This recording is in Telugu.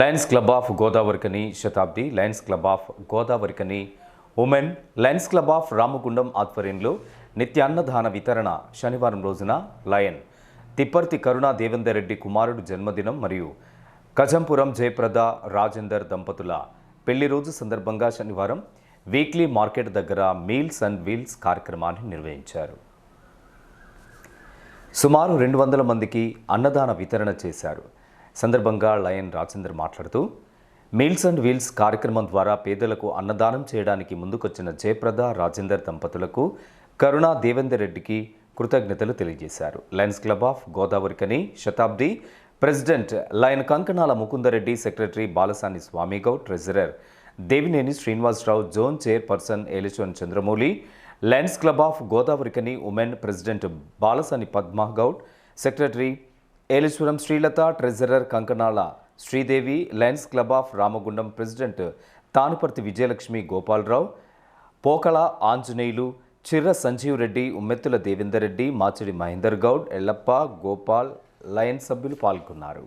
Lions Club of Godavarikhani Shatabdi Lions Club of Godavarikhani women Lions Club of Ramagundam ఆధ్వర్యంలో నిత్యాన్నదాన వితరణ శనివారం రోజున లయన్ తిప్పర్తి కరుణా దేవేందర్ రెడ్డి కుమారుడు జన్మదినం మరియు కజంపురం జయప్రద రాజేందర్ దంపతుల పెళ్ళి రోజు సందర్భంగా శనివారం వీక్లీ మార్కెట్ దగ్గర మీల్స్ అండ్ వీల్స్ కార్యక్రమాన్ని నిర్వహించారు. సుమారు రెండు వందల మందికి అన్నదాన వితరణ చేశారు. సందర్భంగా లయన్ రాజేందర్ మాట్లాడుతూ మీల్స్ అండ్ వీల్స్ కార్యక్రమం ద్వారా పేదలకు అన్నదానం చేయడానికి ముందుకొచ్చిన జయప్రద రాజేందర్ దంపతులకు కరుణా దేవేందర్ రెడ్డికి కృతజ్ఞతలు తెలియజేశారు. Lions Club of Godavarikhani Shatabdi president lion Kankanala Mukundareddy secretary Balasani Swamigoud treasurer Devineni Srinivasarao zone chairperson Elichon Chandramouli Lions Club of Godavarikhani women president Balasani Padmagoud secretary Eleswaram Srilatha treasurer Kankanala Sridevi Lions Club of Ramagundam president Tanuparthi Vijayalakshmi Gopalarao Pokala Anjaneyulu Chirra Sanjeev Reddy Ummettula Devender Reddy Machidi Mahender Goud Yellappa Gopal lion సభ్యులు పాల్గొన్నారు.